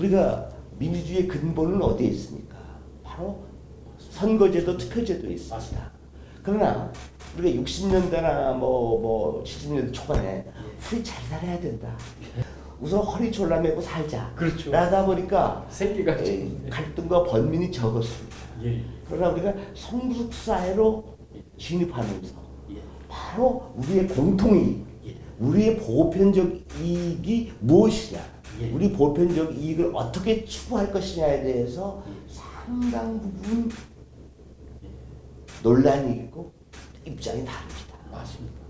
우리가 민주주의의 근본은 어디에 있습니까? 바로 선거제도, 투표제도에 있습니다. 그러나 우리가 60년대나 뭐, 뭐 70년대 초반에 우리 잘 살아야 된다. 우선 허리 졸라매고 살자. 그렇죠. 라다 보니까 생기가 에, 갈등과 번민이 적었습니다. 예. 그러나 우리가 성숙 사회로 진입하면서 예. 바로 우리의 공통이익, 예. 우리의 보편적 이익이 무엇이냐, 예. 우리 보편적 이익을 어떻게 추구할 것이냐에 대해서 상당 부분 논란이 있고 입장이 다릅니다. 맞습니다.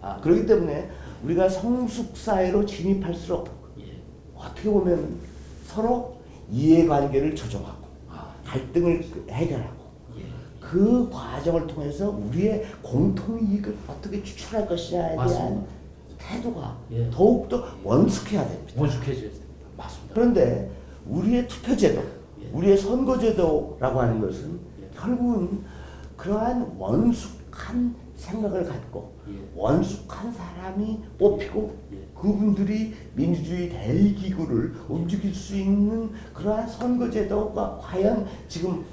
아, 그렇기 때문에 우리가 성숙 사회로 진입할수록 예. 어떻게 보면 서로 이해관계를 조정하고 아. 갈등을 해결하고 예. 그 과정을 통해서 우리의 공통 이익을 어떻게 추출할 것이냐에 대한 맞습니다. 태도가 예. 더욱더 원숙해야 됩니다. 원숙해져야 됩니다. 맞습니다. 그런데 우리의 투표제도, 예. 우리의 선거제도라고 하는 것은 예. 결국은 그러한 원숙한 생각을 갖고 예. 원숙한 사람이 뽑히고 예. 그분들이 민주주의 대기구를 움직일 수 있는 그러한 선거제도가 과연 지금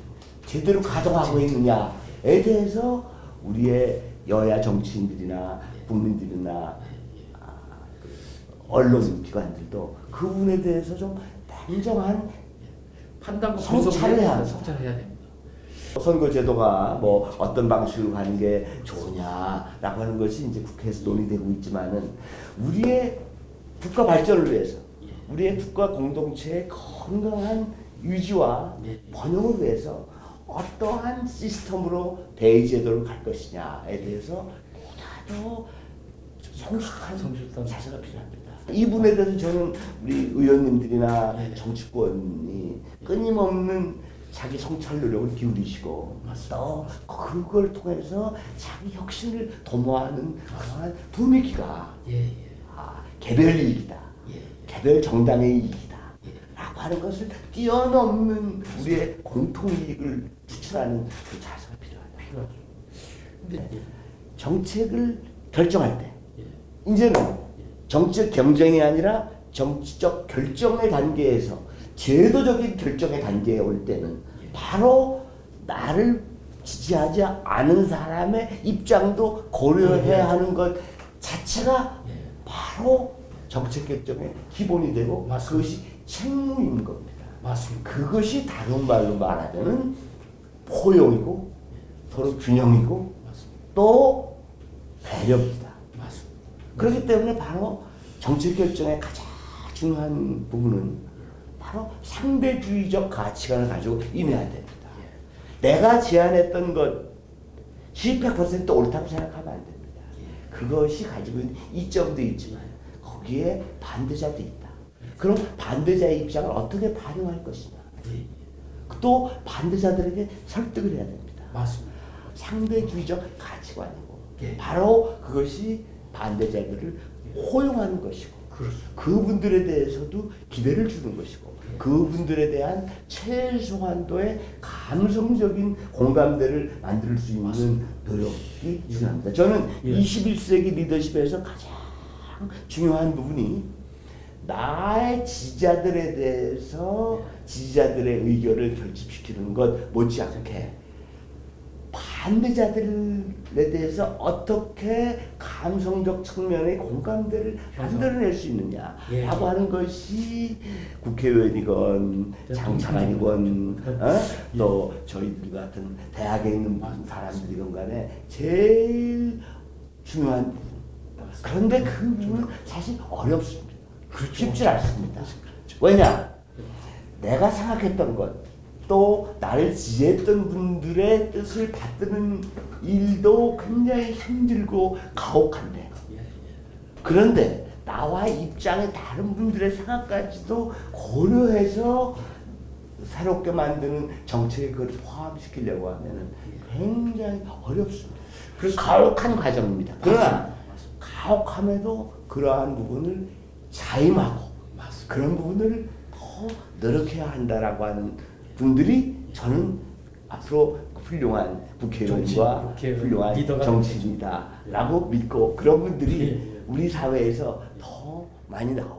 제대로 가동하고 있느냐에 대해서 우리의 여야 정치인들이나 국민들이나 아, 그 언론 기관들도 그 부분에 대해서 좀 냉정한 판단과 성찰을 해야. 성찰해야 됩니다. 선거제도가 뭐 어떤 방식으로 가는 게 좋냐라고 하는 것이 이제 국회에서 논의되고 있지만은 우리의 국가 발전을 위해서 예. 우리의 국가 공동체의 건강한 유지와 예. 번영을 위해서 어떠한 시스템으로 대의제도를 갈 것이냐에 대해서 보다 더 성숙한 성숙한 자세가 필요합니다. 이 부분에 대해서 저는 우리 의원님들이나 네. 정치권이 끊임없는 자기 성찰 노력을 기울이시고. 또 그걸 통해서 자기 혁신을 도모하는 그러한 도미기가 예. 예. 아, 개별 이익이다. 예. 개별 정당의 이익이다. 예. 라고 하는 것을 뛰어넘는 우리의 공통 이익을 추출하는 그 자세가 필요하다. 필요하죠. 근데 예. 정책을 결정할 때 예. 이제는 정치적 경쟁이 아니라 정치적 결정의 단계에서 제도적인 결정의 단계에 올 때는 바로 나를 지지하지 않은 사람의 입장도 고려해야 하는 것 자체가 예. 바로 정책 결정의 기본이 되고 맞습니다. 그것이 책무인 겁니다. 맞습니다. 그것이 다른 말로 말하자면 포용이고 서로 균형이고 맞습니다. 또 배려입니다. 그렇기 때문에 바로 정책 결정의 가장 중요한 부분은 바로 상대주의적 가치관을 가지고 임해야 됩니다. 내가 제안했던 것이 100% 옳다고 생각하면 안 됩니다. 그것이 가지고 있는 이점도 있지만 거기에 반대자도 있다. 그럼 반대자의 입장을 어떻게 반영할 것이냐. 예. 또 반대자들에게 설득을 해야 됩니다. 맞습니다. 상대주의적 가치관이고 예. 바로 그것이 반대자들을 호용하는 것이고 그렇죠. 그분들에 대해서도 기대를 주는 것이고 예. 그분들에 대한 최소한도의 감성적인 공감대를 만들 수 있는 맞습니다. 노력이 중요합니다. 저는 예. 21세기 리더십에서 가장 중요한 부분이 나의 지지자들에 대해서 지지자들의 의견을 결집시키는 것 못지않게 반대자들에 대해서 어떻게 감성적 측면의 공감대를 만들어낼 수 있느냐라고 예. 하는 것이 국회의원이건 장차관이건 예. 어? 또 저희들 같은 대학에 있는 사람들이건 간에 제일 중요한 부분. 그런데 그 부분은 사실 어렵습니다. 쉽지 않습니다. 왜냐? 내가 생각했던 것, 또 나를 지지했던 분들의 뜻을 받드는 일도 굉장히 힘들고 가혹한데. 그런데 나와 입장이 다른 분들의 생각까지도 고려해서 새롭게 만드는 정책에 그걸 포함시키려고 하면은 굉장히 어렵습니다. 그래서 가혹한 과정입니다. 그러나. 가혹함에도 그러한 부분을 자임하고 맞습니다. 그런 부분을 더 노력해야 한다라고 하는 분들이 저는 앞으로 훌륭한 국회의원과 국회의원, 훌륭한 리더가 정치인이다라고 믿고 그런 분들이 예, 예. 우리 사회에서 더 많이 나오고